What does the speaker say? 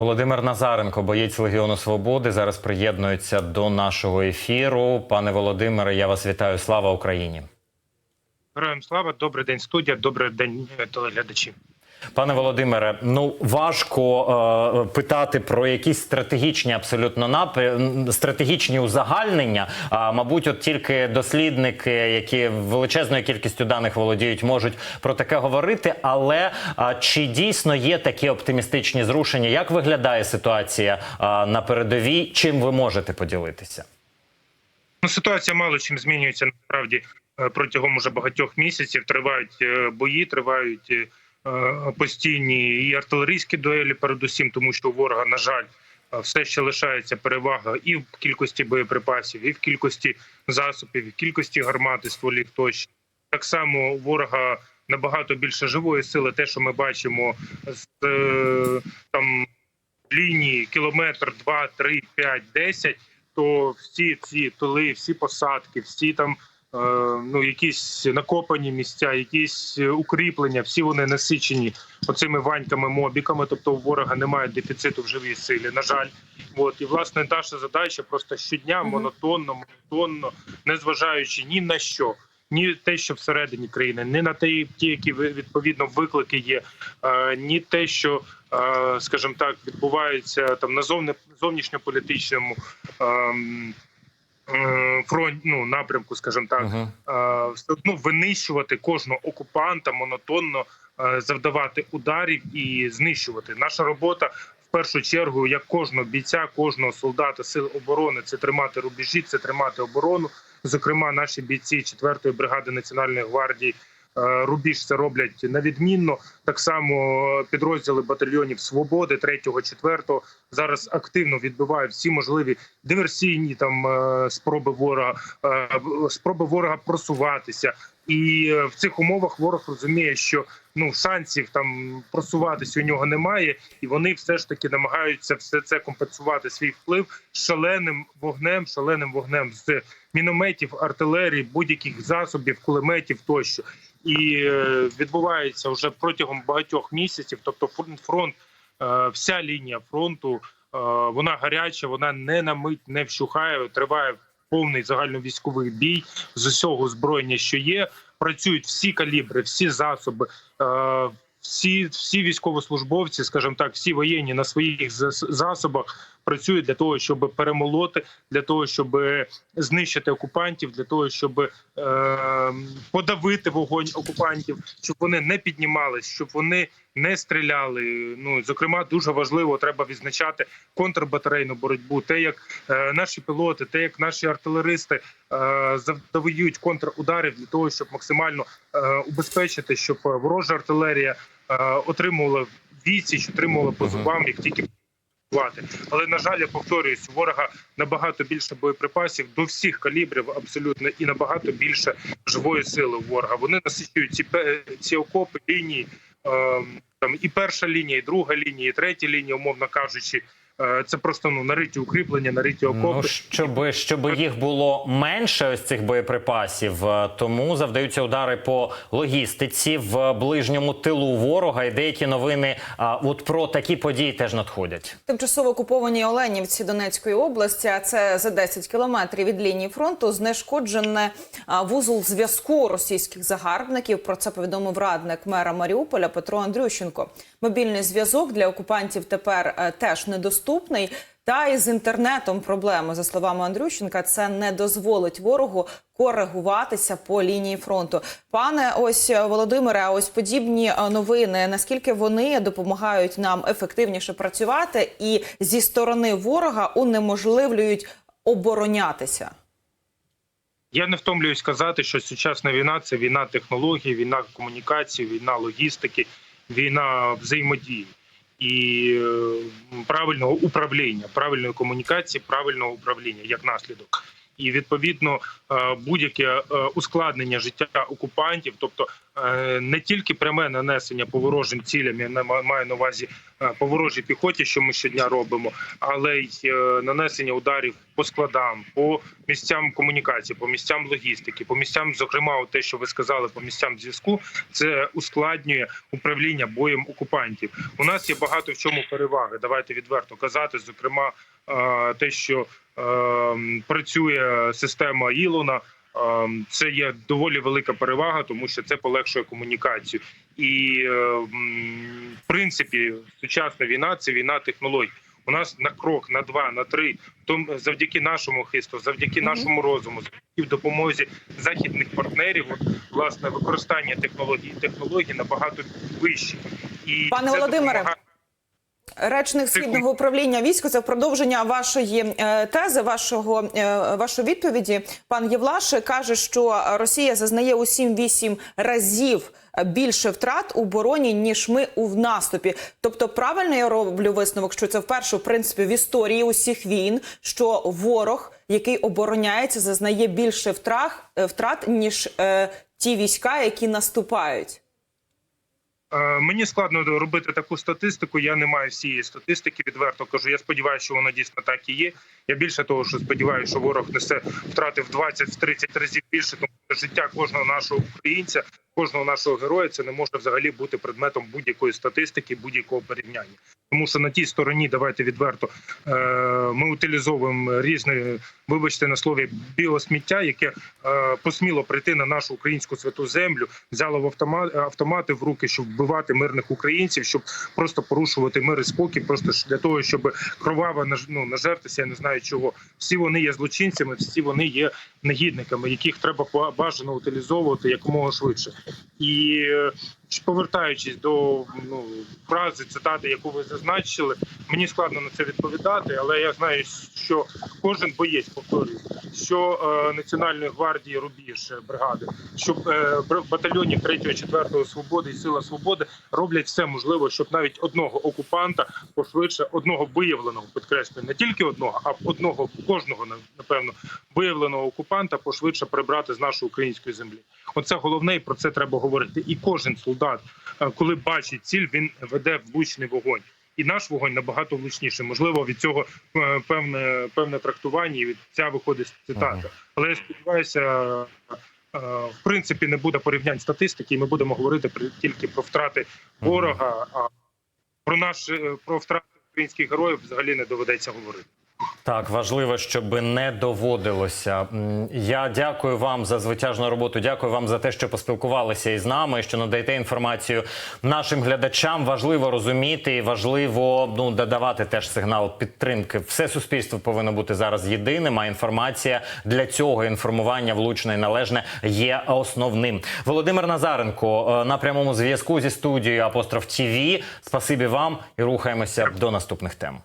Володимир Назаренко, боєць Легіону Свободи, зараз приєднується до нашого ефіру. Пане Володимире, я вас вітаю. Слава Україні. Героям слава, добрий день, студія, добрий день, е, телеглядачі. Пане Володимире, ну важко е, питати про якісь стратегічні абсолютно напи- стратегічні узагальнення. А мабуть, от тільки дослідники, які величезною кількістю даних володіють, можуть про таке говорити. Але а, чи дійсно є такі оптимістичні зрушення? Як виглядає ситуація а, на передовій? Чим ви можете поділитися? Ну, ситуація мало чим змінюється насправді е, протягом уже багатьох місяців. Тривають е, бої, тривають е, постійні і артилерійські дуелі, передусім, тому що у ворога, на жаль, е, все ще лишається перевага і в кількості боєприпасів, і в кількості засобів, і в кількості гармат і стволів тощо. Так само у ворога набагато більше живої сили, те, що ми бачимо з е, там лінії кілометр, два, три, п'ять, десять. То всі ці тили, всі посадки, всі там е, ну якісь накопані місця, якісь е, укріплення, всі вони насичені оцими ваньками, мобіками. Тобто у ворога немає дефіциту в живій силі. На жаль, от і власне наша задача просто щодня монотонно, монотонно, незважаючи ні на що. Ні те, що всередині країни, ні на ті, ті, які відповідно виклики є, е, ні те, що е, скажімо так, відбувається там на зовні, зовнішньополітичному ем, е, фронт, ну, напрямку, скажімо так, е, все одно винищувати кожного окупанта, монотонно е, завдавати ударів і знищувати. Наша робота в першу чергу, як кожного бійця, кожного солдата сил оборони, це тримати рубежі, це тримати оборону. Зокрема, наші бійці 4-ї бригади національної гвардії. Е, Рубіж це роблять на відмінно. Так само підрозділи батальйонів свободи 3-го, 4-го зараз активно відбивають всі можливі диверсійні там е, спроби ворога, е, спроби ворога просуватися. І е, в цих умовах ворог розуміє, що ну шансів там просуватися у нього немає, і вони все ж таки намагаються все це компенсувати свій вплив шаленим вогнем, шаленим вогнем з мінометів, артилерії, будь-яких засобів, кулеметів тощо. І е, відбувається вже протягом багатьох місяців. Тобто фронт, е, вся лінія фронту е, вона гаряча, вона не на мить не вщухає. Триває повний загальновійськовий бій з усього зброєння, що є. Працюють всі калібри, всі засоби. Всі, всі військовослужбовці, скажімо так, всі воєнні на своїх засобах працюють для того, щоб перемолоти, для того, щоб знищити окупантів, для того, щоб е, подавити вогонь окупантів, щоб вони не піднімались, щоб вони не стріляли. Ну зокрема, дуже важливо треба відзначати контрбатарейну боротьбу. Те, як е, наші пілоти, те, як наші артилеристи е, завдають контрударів для того, щоб максимально е, убезпечити, щоб е, ворожа артилерія е, отримувала відсіч, отримувала по зубам, як тільки працювати. Але на жаль, я повторююсь, у ворога набагато більше боєприпасів до всіх калібрів, абсолютно, і набагато більше живої сили у ворога. Вони насичують ці ці окопи лінії. ем, Там і перша лінія, і друга лінія, і третя лінія, умовно кажучи, це просто ну нариті укріплення, нариті окопи. Ну, щоб, щоб їх було менше, ось цих боєприпасів, е, тому завдаються удари по логістиці в ближньому тилу ворога. І деякі новини а, от про такі події теж надходять. Тимчасово окупованій Оленівці Донецької області, а це за 10 кілометрів від лінії фронту, знешкоджене вузол зв'язку російських загарбників. Про це повідомив радник мера Маріуполя Петро Андрющенко. Мобільний зв'язок для окупантів тепер е, теж недоступний. Та із інтернетом проблеми за словами Андрющенка, це не дозволить ворогу коригуватися по лінії фронту. Пане ось е, Володимире, ось подібні е, новини. Наскільки вони допомагають нам ефективніше працювати і зі сторони ворога унеможливлюють оборонятися? Я не втомлююсь казати, що сучасна війна це війна технологій, війна комунікації, війна логістики, війна взаємодії і е, правильного управління, правильної комунікації, правильного управління як наслідок. І відповідно е, будь-яке е, ускладнення життя окупантів, тобто не тільки пряме нанесення по ворожим цілям, я маю на увазі по ворожій піхоті, що ми щодня робимо, але й е, нанесення ударів по складам, по місцям комунікації, по місцям логістики, по місцям, зокрема, те, що ви сказали, по місцям зв'язку, це ускладнює управління боєм окупантів. У нас є багато в чому переваги. Давайте відверто казати. Зокрема, е, те, що е, працює система Ілона. Е, Це є доволі велика перевага, тому що це полегшує комунікацію. І е, в принципі сучасна війна це війна технологій. У нас на крок, на два, на три, том завдяки нашому хисту, завдяки нашому розуму, завдяки допомозі західних партнерів, от, власне використання технологій технологій набагато вище. І Пане Володимире, допомагає- Речник східного управління військ це в продовження вашої е, тези, вашого е, вашої відповіді. Пан Євлаш каже, що Росія зазнає у 7-8 разів більше втрат у обороні ніж ми у наступі. Тобто, правильно я роблю висновок, що це вперше в принципі в історії усіх війн, що ворог, який обороняється, зазнає більше втрат, втрат ніж е, ті війська, які наступають. Е, Мені складно робити таку статистику. Я не маю всієї статистики. Відверто кажу. Я сподіваюся, що воно дійсно так і є. Я більше того, що сподіваюся, що ворог несе втрати в 20-30 разів більше, тому життя кожного нашого українця, кожного нашого героя, це не може взагалі бути предметом будь-якої статистики, будь-якого порівняння. Тому що на тій стороні, давайте відверто, е, ми утилізовуємо різне, вибачте на слові, біосміття, яке е, посміло прийти на нашу українську святу землю, взяло в автомат автомати в руки, щоб вбивати мирних українців, щоб просто порушувати мир і спокій, просто для того, щоб кроваво наж- ну, нажертися, я не знаю чого. Всі вони є злочинцями, всі вони є негідниками, яких треба ба- бажано утилізовувати якомога швидше. І е, повертаючись до ну, фрази цитати, яку ви зазначили, мені складно на це відповідати, але я знаю, що кожен боєць повторюю, що е, Національної гвардії Рубіж е, бригади, що е, батальйонів 3-го, 4-го свободи і сила свободи роблять все можливе, щоб навіть одного окупанта пошвидше одного виявленого підкреслюю, не тільки одного, а одного кожного напевно виявленого окупанта пошвидше прибрати з нашої української землі. Оце головне, і про це треба говорити. І кожен солдат, е, коли бачить ціль, він веде влучний вогонь. І наш вогонь набагато влучніший. Можливо, від цього е, певне певне трактування, і від ця виходить цитата. Але я сподіваюся, е, в принципі, не буде порівнянь статистики, і ми будемо говорити тільки про втрати ворога. А про наш про втрати українських героїв взагалі не доведеться говорити. Так, важливо, щоб не доводилося. Я дякую вам за звитяжну роботу. Дякую вам за те, що поспілкувалися із нами, що надаєте інформацію нашим глядачам. Важливо розуміти і важливо ну додавати теж сигнал підтримки. Все суспільство повинно бути зараз єдиним. А інформація для цього інформування влучне і належне є основним. Володимир Назаренко е, на прямому зв'язку зі студією Апостроф ТІВІ. Спасибі вам і рухаємося до наступних тем.